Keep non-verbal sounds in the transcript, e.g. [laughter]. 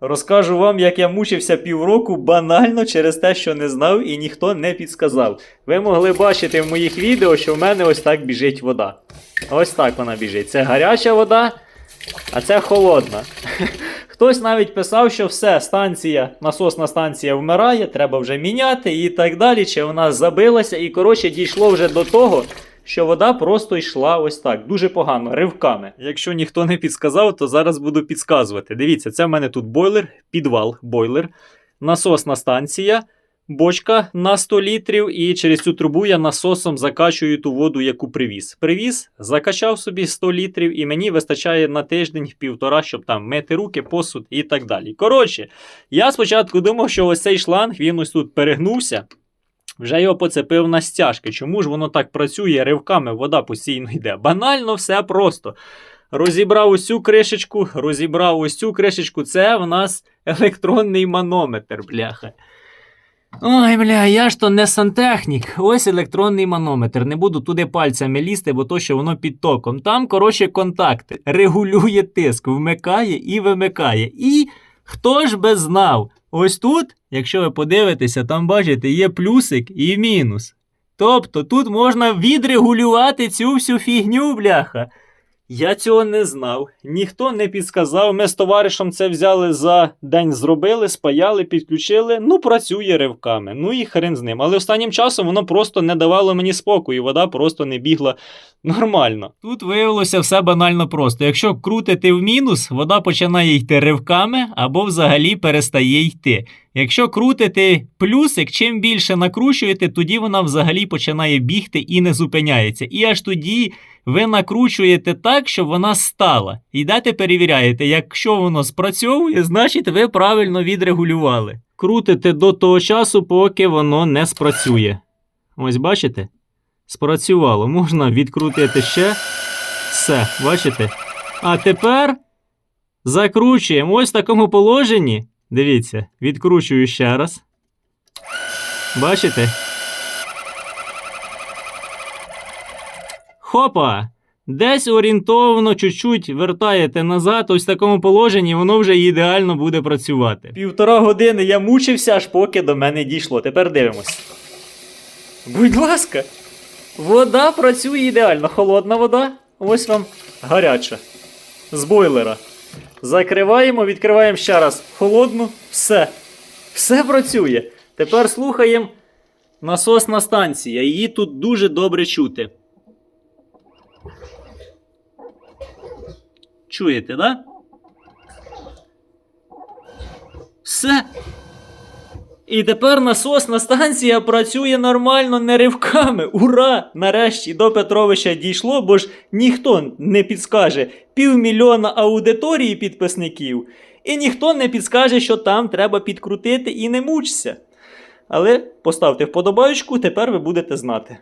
Розкажу вам, як я мучився півроку банально через те, що не знав і ніхто не підсказав. Ви могли бачити в моїх відео, що в мене ось так біжить вода. Ось так вона біжить. Це гаряча вода, а це холодна. [laughs] Хтось навіть писав, що все, станція, насосна станція вмирає, треба вже міняти і так далі. Чи вона забилася, і коротше дійшло вже до того, що вода просто йшла ось так, дуже погано, ривками. Якщо ніхто не підсказав, то зараз буду підсказувати. Дивіться, це в мене тут бойлер, підвал, бойлер, насосна станція, бочка на 100 літрів, і через цю трубу я насосом закачую ту воду, яку привіз. Привіз, закачав собі 100 літрів, і мені вистачає на тиждень півтора, щоб там мити руки, посуд і так далі. Коротше, я спочатку думав, що ось цей шланг він ось тут перегнувся. Вже його поцепив на стяжки. Чому ж воно так працює ривками, вода постійно йде? Банально все просто. Розібрав цю кришечку, розібрав ось цю кришечку. Це в нас електронний манометр, бляха. Ой, бля, я ж то не сантехнік. Ось електронний манометр. Не буду туди пальцями лізти, бо то, що воно під током. Там, коротше, контакти. Регулює тиск, вмикає і вимикає. І хто ж би знав? Ось тут, якщо ви подивитеся, там бачите, є плюсик і мінус. Тобто тут можна відрегулювати цю всю фігню, бляха. Я цього не знав, ніхто не підсказав. Ми з товаришем це взяли за день, зробили, спаяли, підключили. Ну, працює ривками. Ну і хрен з ним. Але останнім часом воно просто не давало мені спокою, вода просто не бігла нормально. Тут виявилося все банально просто. Якщо крутити в мінус, вода починає йти ривками або взагалі перестає йти. Якщо крутити плюсик, чим більше накручуєте, тоді вона взагалі починає бігти і не зупиняється. І аж тоді ви накручуєте так, щоб вона стала. Йдете перевіряєте, якщо воно спрацьовує, значить ви правильно відрегулювали. Крутите до того часу, поки воно не спрацює. Ось бачите? Спрацювало. Можна відкрутити ще. Все, бачите? А тепер закручуємо ось в такому положенні. Дивіться, відкручую ще раз. Бачите? Хопа! Десь орієнтовно чуть-чуть вертаєте назад, ось в такому положенні, воно вже ідеально буде працювати. Півтора години я мучився, аж поки до мене дійшло. Тепер дивимось. Будь ласка, вода працює ідеально. Холодна вода, ось вам гаряча. З бойлера. Закриваємо, відкриваємо ще раз холодну, все. Все працює. Тепер слухаємо насосна станція. Її тут дуже добре чути. Чуєте, да? Все. І тепер насосна станція працює нормально, не ривками. Ура! Нарешті до Петровича дійшло, бо ж ніхто не підскаже півмільйона аудиторії підписників, і ніхто не підскаже, що там треба підкрутити і не мучся. Але поставте вподобайку, тепер ви будете знати.